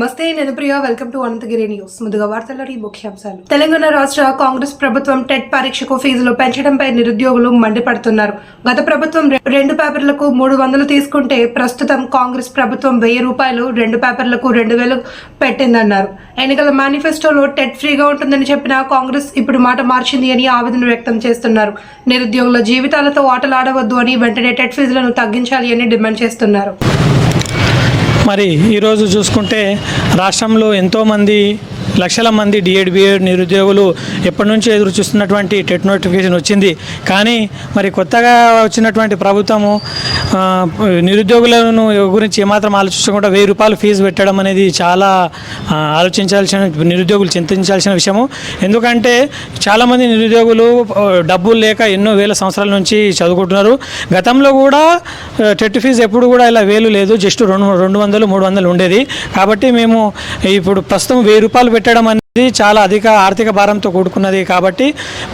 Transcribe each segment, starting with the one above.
నమస్తే నేను Priya. Welcome to Ananthagiri news ముందుగా వార్తల్లోని ముఖ్యాంశాలు. తెలంగాణ రాష్ట్ర కాంగ్రెస్ ప్రభుత్వం టెట్ పరీక్షకు ఫీజులు పెంచడంపై నిరుద్యోగులు మండిపడుతున్నారు. గత ప్రభుత్వం రెండు పేపర్లకు మూడు వందలు తీసుకుంటే ప్రస్తుతం కాంగ్రెస్ ప్రభుత్వం వెయ్యి రూపాయలు రెండు పేపర్లకు రెండు వేలు పెట్టిందన్నారు. ఎన్నికల మేనిఫెస్టోలో టెట్ ఫ్రీగా ఉంటుందని చెప్పిన కాంగ్రెస్ ఇప్పుడు మాట మార్చింది అని ఆవేదన వ్యక్తం చేస్తున్నారు. నిరుద్యోగుల జీవితాలతో ఆటలాడవద్దు అని వెంటనే టెట్ ఫీజులను తగ్గించాలి అని డిమాండ్ చేస్తున్నారు. మరి ఈరోజు చూసుకుంటే రాష్ట్రంలో ఎంతోమంది లక్షల మంది డిఎడ్ బిఎడ్ నిరుద్యోగులు ఎప్పటి నుంచి ఎదురు చూస్తున్నటువంటి టెట్ నోటిఫికేషన్ వచ్చింది. కానీ మరి కొత్తగా వచ్చినటువంటి ప్రభుత్వము నిరుద్యోగులను గురించి ఏమాత్రం ఆలోచించకుండా వెయ్యి రూపాయలు ఫీజు పెట్టడం అనేది చాలా ఆలోచించాల్సిన నిరుద్యోగులు చింతించాల్సిన విషయము. ఎందుకంటే చాలామంది నిరుద్యోగులు డబ్బులు లేక ఎన్నో వేల సంవత్సరాల నుంచి చదువుకుంటున్నారు. గతంలో కూడా టెట్ ఫీజు ఎప్పుడు కూడా ఇలా వేలు లేదు. జస్ట్ రెండు రెండు వందలు మూడు వందలు ఉండేది. కాబట్టి మేము ఇప్పుడు ప్రస్తుతం వెయ్యి రూపాయలు పెట్టడం ఇది చాలా అధిక ఆర్థిక భారంతో కూడుకున్నది కాబట్టి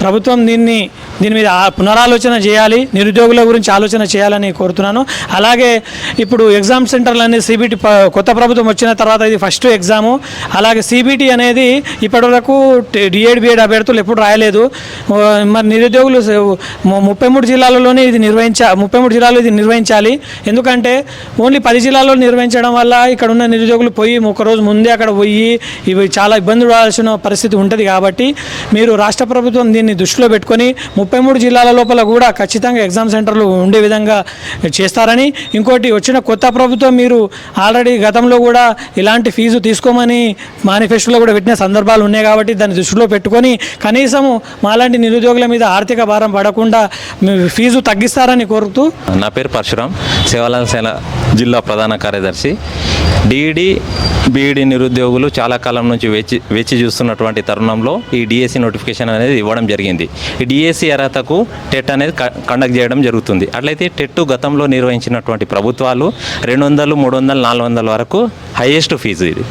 ప్రభుత్వం దీన్ని దీని మీద పునరాలోచన చేయాలి నిరుద్యోగుల గురించి ఆలోచన చేయాలని కోరుతున్నాను. అలాగే ఇప్పుడు ఎగ్జామ్ సెంటర్లు అనేది సిబిటి కొత్త ప్రభుత్వం వచ్చిన తర్వాత ఇది ఫస్ట్ ఎగ్జాము. అలాగే సిబిటి అనేది ఇప్పటివరకు డిఎడ్ బిఎడ్ అభ్యర్థులు ఎప్పుడు రాయలేదు. మరి నిరుద్యోగులు ముప్పై మూడు జిల్లాలలోనే ఇది నిర్వహించ ముప్పై మూడు జిల్లాలో ఇది నిర్వహించాలి. ఎందుకంటే ఓన్లీ పది జిల్లాల్లో నిర్వహించడం వల్ల ఇక్కడ ఉన్న నిరుద్యోగులు పోయి ఒకరోజు ముందే అక్కడ పోయి ఇవి చాలా ఇబ్బందులు పడాల్సిన పరిస్థితి ఉంటుంది కాబట్టి మీరు రాష్ట్ర ప్రభుత్వం దీన్ని దృష్టిలో పెట్టుకొని ముప్పై మూడు జిల్లాల లోపల కూడా ఖచ్చితంగా ఎగ్జామ్ సెంటర్లు ఉండే విధంగా చేస్తారని. ఇంకోటి వచ్చిన కొత్త ప్రభుత్వం మీరు ఆల్రెడీ గతంలో కూడా ఇలాంటి ఫీజు తీసుకోమని మేనిఫెస్టోలో కూడా పెట్టిన సందర్భాలు ఉన్నాయి కాబట్టి దాన్ని దృష్టిలో పెట్టుకొని కనీసము మాలాంటి నిరుద్యోగుల మీద ఆర్థిక భారం పడకుండా ఫీజు తగ్గిస్తారని కోరుతూ నా పేరు పరశురాం సేవాలాల్ సేన జిల్లా ప్రధాన కార్యదర్శి. డీడీ బీఈడి నిరుద్యోగులు చాలా కాలం నుంచి వేచి వేచి చూస్తున్నటువంటి తరుణంలో ఈ డిఎస్సి నోటిఫికేషన్ అనేది ఇవ్వడం జరిగింది. ఈ డిఎస్సి అర్హతకు టెట్ అనేది కండక్ట్ చేయడం జరుగుతుంది. అట్లయితే టెట్ గతంలో నిర్వహించినటువంటి ప్రభుత్వాలు రెండు వందలు మూడు వందలు నాలుగు వందల వరకు హైయెస్ట్ ఫీజు ఇది.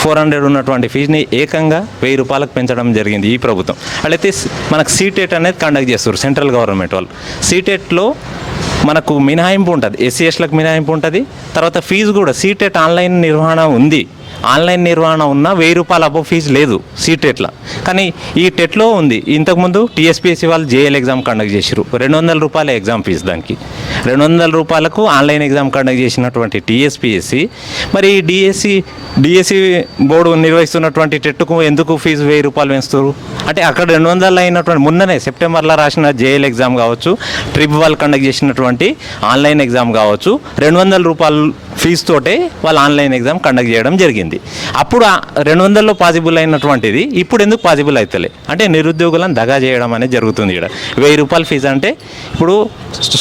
ఫోర్ హండ్రెడ్ ఉన్నటువంటి ఫీజుని ఏకంగా వెయ్యి రూపాయలకు పెంచడం జరిగింది ఈ ప్రభుత్వం. అట్లయితే మనకు సీటెట్ అనేది కండక్ట్ చేస్తారు సెంట్రల్ గవర్నమెంట్ వాళ్ళు. సీటెట్లో మనకు మినహాయింపు ఉంటుంది. ఎస్సీ ఎస్లకు మినహాయింపు ఉంటుంది. తర్వాత ఫీజు కూడా సీటెట్ ఆన్లైన్ నిర్వహణ ఉంది. ఆన్లైన్ నిర్వహణ ఉన్న వెయ్యి రూపాయల అబో ఫీజు లేదు సీటెట్ల. కానీ ఈ టెట్లో ఉంది. ఇంతకుముందు టీఎస్పీఎస్సీ వాళ్ళు జేఎల్ ఎగ్జామ్ కండక్ట్ చేశారు రెండు వందల రూపాయల ఎగ్జామ్ ఫీజు దానికి. రెండు వందల రూపాయలకు ఆన్లైన్ ఎగ్జామ్ కండక్ట్ చేసినటువంటి టీఎస్పీఎస్సీ. మరి ఈ డిఎస్సి డిఎస్సి బోర్డు నిర్వహిస్తున్నటువంటి టెట్కు ఎందుకు ఫీజు వెయ్యి రూపాయలు పెంచుతారు అంటే అక్కడ రెండు వందలు అయినటువంటి మొన్ననే సెప్టెంబర్లో రాసిన జేఎల్ ఎగ్జామ్ కావచ్చు ట్రిప్ వాళ్ళు కండక్ట్ చేసినటువంటి ఆన్లైన్ ఎగ్జామ్ కావచ్చు రెండు వందల రూపాయలు ఫీజు తోటే వాళ్ళు ఆన్లైన్ ఎగ్జామ్ కండక్ట్ చేయడం జరిగింది. అప్పుడు రెండు వందల్లో పాసిబుల్ అయినటువంటిది ఇప్పుడు ఎందుకు పాసిబుల్ అవుతలే అంటే నిరుద్యోగులను దగా చేయడం అనేది జరుగుతుంది ఇక్కడ. వెయ్యి రూపాయల ఫీజు అంటే ఇప్పుడు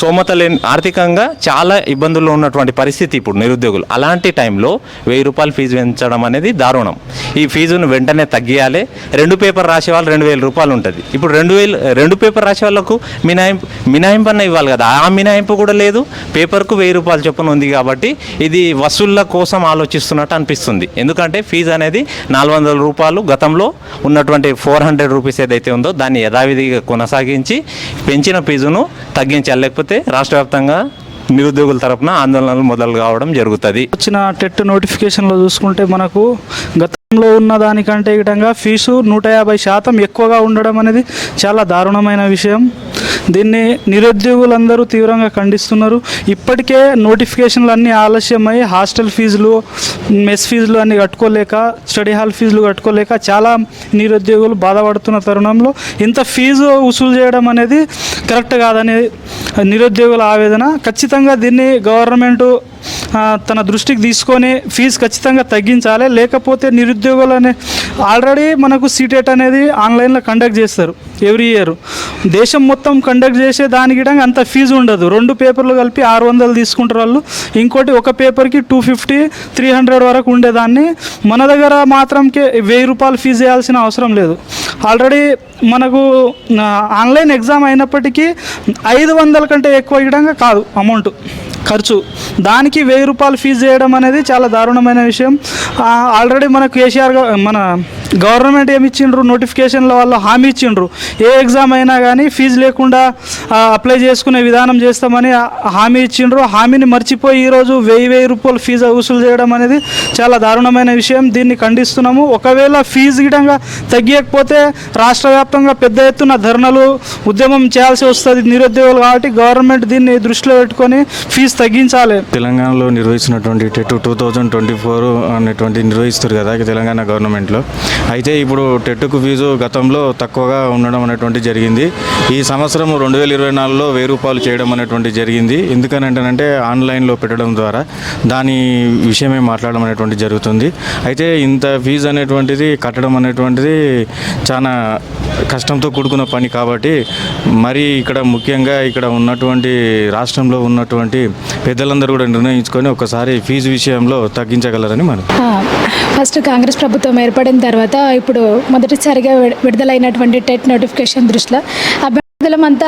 సోమత లేని ఆర్థికంగా చాలా ఇబ్బందుల్లో ఉన్నటువంటి పరిస్థితి ఇప్పుడు నిరుద్యోగులు. అలాంటి టైంలో వెయ్యి రూపాయలు ఫీజు పెంచడం అనేది దారుణం. ఈ ఫీజును వెంటనే తగ్గియాలి. రెండు పేపర్ రాసే వాళ్ళు రెండు వేల రూపాయలు ఉంటుంది. ఇప్పుడు రెండు వేలు రెండు పేపర్ రాసే వాళ్ళకు మినహాయింపు మినాయింపు అన్న ఇవ్వాలి కదా. ఆ మినహాయింపు కూడా లేదు. పేపర్కు వెయ్యి రూపాయలు చొప్పున ఉంది కాబట్టి ఇది వసూళ్ళ కోసం ఆలోచిస్తున్నట్టు అనిపిస్తుంది. ఎందుకంటే ఫీజు అనేది నాలుగు వందల రూపాయలు గతంలో ఉన్నటువంటి ఫోర్ హండ్రెడ్ రూపీస్ ఏదైతే ఉందో దాన్ని యథావిధిగా కొనసాగించి పెంచిన ఫీజును తగ్గించాలి. లేకపోతే రాష్ట్ర వ్యాప్తంగా నిరుద్యోగుల తరపున ఆందోళనలు మొదలు కావడం జరుగుతుంది. వచ్చిన టెట్ నోటిఫికేషన్లో చూసుకుంటే మనకు గతంలో ఉన్న దానికంటే ఇటంగా ఫీజు నూట యాభై శాతం ఎక్కువగా ఉండడం అనేది చాలా దారుణమైన విషయం. దీన్ని నిరుద్యోగులందరూ తీవ్రంగా ఖండిస్తున్నారు. ఇప్పటికే నోటిఫికేషన్లు అన్నీ ఆలస్యమై హాస్టల్ ఫీజులు మెస్ ఫీజులు అన్నీ కట్టుకోలేక స్టడీ హాల్ ఫీజులు కట్టుకోలేక చాలా నిరుద్యోగులు బాధపడుతున్న తరుణంలో ఇంత ఫీజు వసూలు చేయడం అనేది కరెక్ట్ కాదని నిరుద్యోగుల ఆవేదన. ఖచ్చితంగా దీన్ని గవర్నమెంట్ తన దృష్టికి తీసుకొని ఫీజు ఖచ్చితంగా తగ్గించాలి. లేకపోతే నిరుద్యోగులనే ఆల్రెడీ మనకు సీటెట్ అనేది ఆన్లైన్లో కండక్ట్ చేస్తారు. Every year. దేశం మొత్తం కండక్ట్ చేసే దానికి కూడా అంత ఫీజు ఉండదు. రెండు పేపర్లు కలిపి ఆరు వందలు తీసుకుంటారు వాళ్ళు. ఇంకోటి ఒక పేపర్కి టూ ఫిఫ్టీ త్రీ హండ్రెడ్ వరకు ఉండేదాన్ని. మన దగ్గర మాత్రంకే వెయ్యి రూపాయలు ఫీజు వేయాల్సిన అవసరం లేదు. ఆల్రెడీ మనకు ఆన్లైన్ ఎగ్జామ్ అయినప్పటికీ ఐదు వందల కంటే ఎక్కువ ఇవ్వడంగా కాదు అమౌంట్. ఖర్చు. దానికి వెయ్యి రూపాయలు ఫీజు చేయడం అనేది చాలా దారుణమైన విషయం. ఆల్రెడీ మన కేసీఆర్ మన గవర్నమెంట్ ఏమి ఇచ్చిండ్రు? నోటిఫికేషన్ల వల్ల హామీ ఇచ్చిండ్రు. ఏ ఎగ్జామ్ అయినా కానీ ఫీజు లేకుండా అప్లై చేసుకునే విధానం చేస్తామని హామీ ఇచ్చిండ్రు. హామీని మర్చిపోయి ఈరోజు వెయ్యి వెయ్యి రూపాయలు ఫీజు వసూలు చేయడం అనేది చాలా దారుణమైన విషయం. దీన్ని ఖండిస్తున్నాము. ఒకవేళ ఫీజు గిడంగా తగ్గియకపోతే రాష్ట్ర వ్యాప్తంగా పెద్ద ఎత్తున ధర్నాలు ఉద్యమం చేయాల్సి వస్తుంది నిరుద్యోగులు కాబట్టి గవర్నమెంట్ దీన్ని దృష్టిలో పెట్టుకొని ఫీజు తగ్గించాలి. తెలంగాణలో నిర్వహిస్తున్నటువంటి two two thousand twenty four అనేటువంటి నిర్వహిస్తారు కదా తెలంగాణ గవర్నమెంట్లో. అయితే ఇప్పుడు టెట్కు ఫీజు గతంలో తక్కువగా ఉండడం అనేటువంటి జరిగింది. ఈ సంవత్సరం రెండు వేల ఇరవై నాలుగులో వెయ్యి రూపాయలు చేయడం అనేటువంటి జరిగింది. ఎందుకనంటేనంటే ఆన్లైన్లో పెట్టడం ద్వారా దాని విషయమే మాట్లాడడం అనేటువంటి జరుగుతుంది. అయితే ఇంత ఫీజు అనేటువంటిది కట్టడం అనేటువంటిది చాలా కష్టంతో కూడుకున్న పని కాబట్టి మరి ఇక్కడ ముఖ్యంగా ఇక్కడ ఉన్నటువంటి రాష్ట్రంలో ఉన్నటువంటి పెద్దలందరూ కూడా నిర్ణయించుకొని ఒకసారి ఫీజు విషయంలో తగ్గించగలరని మనం. ఫస్ట్ కాంగ్రెస్ ప్రభుత్వం ఏర్పడిన తర్వాత ఇప్పుడు మొదటిసారిగా విడుదలైనటువంటి టెట్ నోటిఫికేషన్ దృష్టిలో అభ్యర్థులమంతా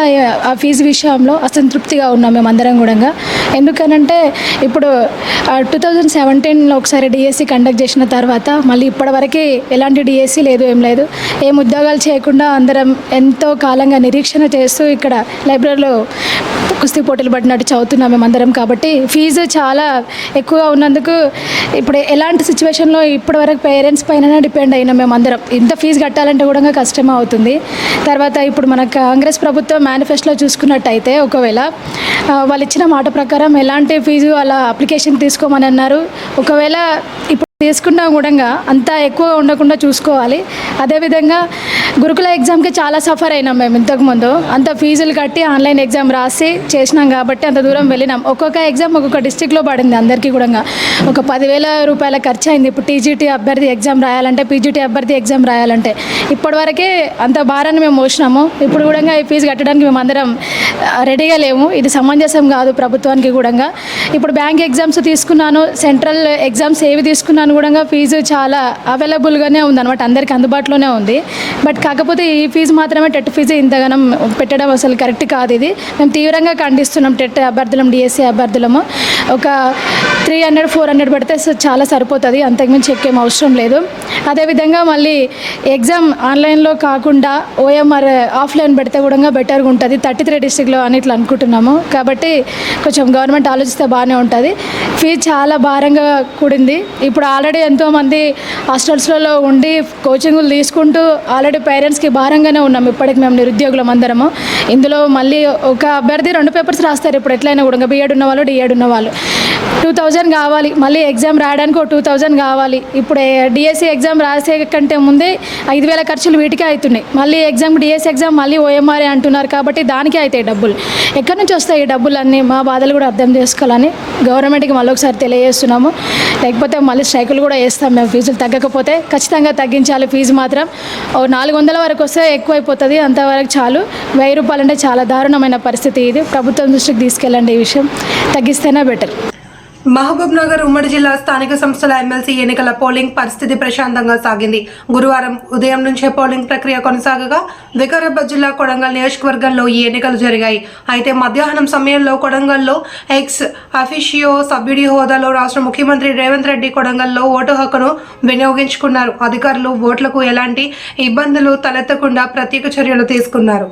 ఆ ఫీజు విషయంలో అసంతృప్తిగా ఉన్నాం మేమందరం కూడా ఎందుకనంటే ఇప్పుడు టూ థౌజండ్ సెవెంటీన్లో ఒకసారి డిఎస్సి కండక్ట్ చేసిన తర్వాత మళ్ళీ ఇప్పటివరకు ఎలాంటి డిఎస్సి లేదు ఏం లేదు. ఏం ఉద్యోగాలు చేయకుండా అందరం ఎంతో కాలంగా నిరీక్షణ చేస్తూ ఇక్కడ లైబ్రరీలో కుస్తీ పోటీలు పడినట్టు చదువుతున్నాం మేమందరం కాబట్టి ఫీజు చాలా ఎక్కువగా ఉన్నందుకు ఇప్పుడు ఎలాంటి సిచ్యువేషన్లో ఇప్పటివరకు పేరెంట్స్ పైన డిపెండ్ అయినాం మేమందరం. ఇంత ఫీజు కట్టాలంటే కూడా కష్టం అవుతుంది. తర్వాత ఇప్పుడు మన కాంగ్రెస్ ప్రభుత్వం మేనిఫెస్టోలో చూసుకున్నట్టయితే ఒకవేళ వాళ్ళు ఇచ్చిన మాట ప్రకారం ఎలాంటి ఫీజు అలా అప్లికేషన్ తీసుకోమని అన్నారు. ఒకవేళ ఇప్పుడు తీసుకున్నా కూడా అంత ఎక్కువగా ఉండకుండా చూసుకోవాలి. అదేవిధంగా గురుకుల ఎగ్జామ్కి చాలా సఫర్ అయినాం మేము ఇంతకుముందు అంత ఫీజులు కట్టి ఆన్లైన్ ఎగ్జామ్ రాసి చేసినాం కాబట్టి అంత దూరం వెళ్ళినాం. ఒక్కొక్క ఎగ్జామ్ ఒక్కొక్క డిస్టిక్లో పడింది అందరికీ కూడా. ఒక పదివేల రూపాయల ఖర్చు అయింది. ఇప్పుడు టీజీటీ అభ్యర్థి ఎగ్జామ్ రాయాలంటే పీజీటీ అభ్యర్థి ఎగ్జామ్ రాయాలంటే ఇప్పటివరకే అంత భారాన్ని మేము మోసినాము. ఇప్పుడు కూడా ఈ ఫీజు కట్టడానికి మేము అందరం రెడీగా లేము. ఇది సమంజసం కాదు ప్రభుత్వానికి కూడా. ఇప్పుడు బ్యాంక్ ఎగ్జామ్స్ తీసుకున్నాను సెంట్రల్ ఎగ్జామ్స్ ఏవి తీసుకున్నాను అనుగుణంగా ఫీజు చాలా అవైలబుల్గానే ఉంది అనమాట అందరికీ అందుబాటులోనే ఉంది. బట్ కాకపోతే ఈ ఫీజు మాత్రమే టెట్ ఫీజు ఇంతగానం పెట్టడం అసలు కరెక్ట్ కాదు ఇది. మేము తీవ్రంగా ఖండిస్తున్నాం టెట్ అభ్యర్థులం డిఎస్సి అభ్యర్థులము. ఒక త్రీ హండ్రెడ్ ఫోర్ హండ్రెడ్ పెడితే చాలా సరిపోతుంది. అంతకుమించి ఎక్కేం అవసరం లేదు. అదేవిధంగా మళ్ళీ ఎగ్జామ్ ఆన్లైన్లో కాకుండా ఓఎంఆర్ ఆఫ్లైన్ పెడితే కూడా బెటర్గా ఉంటుంది. థర్టీ త్రీ డిస్టిక్లో అని ఇట్లా అనుకుంటున్నాము. కాబట్టి కొంచెం గవర్నమెంట్ ఆలోచిస్తే బాగానే ఉంటుంది. ఫీజు చాలా భారంగా కూడింది. ఇప్పుడు ఆల్రెడీ ఎంతోమంది హాస్టల్స్లలో ఉండి కోచింగ్లు తీసుకుంటూ ఆల్రెడీ పేరెంట్స్కి భారంగానే ఉన్నాం. ఇప్పటికి మేము నిరుద్యోగులం అందరము. ఇందులో మళ్ళీ ఒక అభ్యర్థి రెండు పేపర్స్ రాస్తారు. ఇప్పుడు ఎట్లయినా కూడా బీఎడ్ ఉన్న వాళ్ళు డిఎడ్ ఉన్న వాళ్ళు. టూ థౌజండ్ కావాలి. మళ్ళీ ఎగ్జామ్ రాయడానికి ఒక టూ థౌజండ్ కావాలి. ఇప్పుడు డిఎస్సి ఎగ్జామ్ రాసే కంటే ముందే ఐదు వేల ఖర్చులు వీటికే అవుతున్నాయి మళ్ళీ ఎగ్జామ్ డిఎస్సి ఎగ్జామ్ మళ్ళీ ఓఎంఆర్ఏ అంటున్నారు కాబట్టి దానికే అవుతాయి డబ్బులు. ఎక్కడి నుంచి వస్తాయి ఈ డబ్బులన్నీ? మా బాధలు కూడా అర్థం చేసుకోవాలని గవర్నమెంట్కి మళ్ళీ ఒకసారి తెలియజేస్తున్నాము. లేకపోతే మళ్ళీ హైకులు కూడా వేస్తాం మేము ఫీజులు తగ్గకపోతే ఖచ్చితంగా తగ్గించాలి ఫీజు మాత్రం. ఓ నాలుగు వందల వరకు వస్తే ఎక్కువైపోతుంది అంతవరకు చాలు. వెయ్యి రూపాయలు అంటే చాలా దారుణమైన పరిస్థితి ఇది. ప్రభుత్వం దృష్టికి తీసుకెళ్ళండి ఈ విషయం. తగ్గిస్తేనే బెటర్. మహబూబ్ నగర్ ఉమ్మడి జిల్లా స్థానిక సంస్థల ఎమ్మెల్సీ ఎన్నికల పోలింగ్ పరిస్థితి ప్రశాంతంగా సాగింది. గురువారం ఉదయం నుంచే పోలింగ్ ప్రక్రియ కొనసాగగా వికారాబాద్ జిల్లా కొడంగల్ నియోజకవర్గంలో ఈ ఎన్నికలు జరిగాయి. అయితే మధ్యాహ్నం సమయంలో కొడంగల్లో ఎక్స్ అఫిషియో సభ్యుడి హోదాలో రాష్ట్ర ముఖ్యమంత్రి రేవంత్ రెడ్డి కొడంగల్లో ఓటు హక్కును వినియోగించుకున్నారు. అధికారులు ఓట్లకు ఎలాంటి ఇబ్బందులు తలెత్తకుండా ప్రత్యేక చర్యలు తీసుకున్నారు.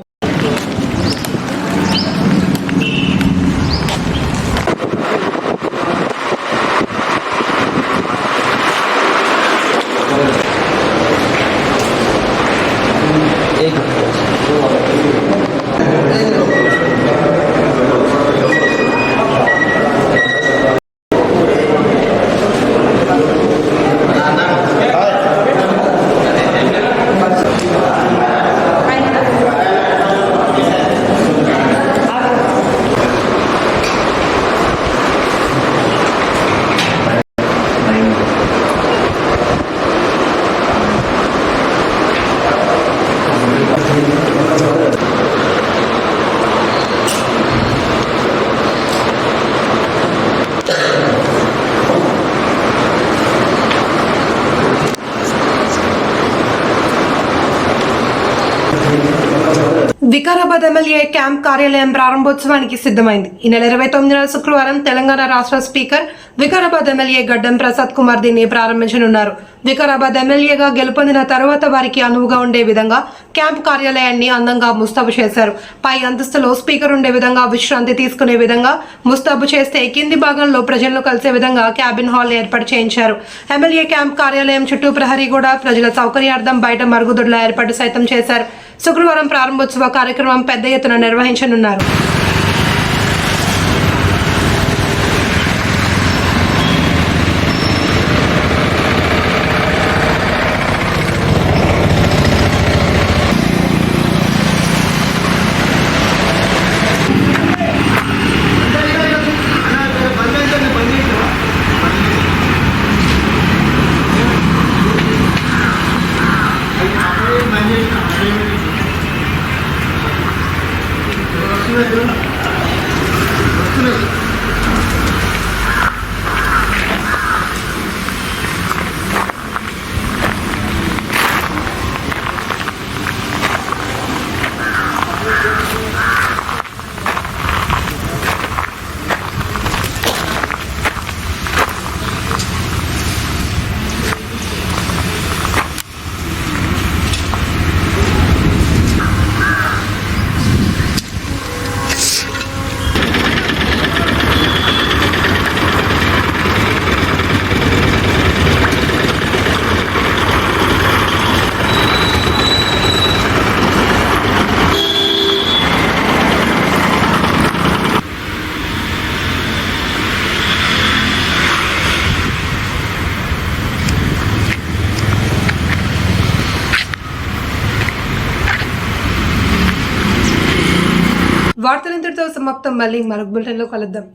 వికారాబాద్ ఎమ్మెల్యే క్యాంప్ కార్యాలయం ప్రారంభోత్సవానికి సిద్ధమైంది. ఈ నెల ఇరవై తొమ్మిదిన శుక్రవారం తెలంగాణ రాష్ట్ర స్పీకర్ వికారాబాద్ ఎమ్మెల్యే గడ్డం ప్రసాద్ కుమార్ దీన్ని ప్రారంభించనున్నారు. వికారాబాద్ ఎమ్మెల్యేగా గెలుపొందిన తర్వాత వారికి అనువుగా ఉండే విధంగా క్యాంప్ కార్యాలయాన్ని అందంగా ముస్తాబు చేశారు. పై అంతస్తులో స్పీకర్ ఉండే విధంగా విశ్రాంతి తీసుకునే విధంగా ముస్తాబు చేస్తే కింది భాగంలో ప్రజలను కలిసే విధంగా క్యాబిన్ హాల్ ఏర్పాటు చేయించారు. ఎమ్మెల్యే క్యాంప్ కార్యాలయం చుట్టూ ప్రహరీ కూడా ప్రజల సౌకర్యార్థం బయట మరుగుదొడ్ల ఏర్పాటు సైతం చేశారు. శుక్రవారం ప్రారంభోత్సవ కార్యక్రమం పెద్ద ఎత్తున నిర్వహించనున్నారు. Thank you. మళ్ళీ మరొక బులెటిన్లో కలుద్దాం.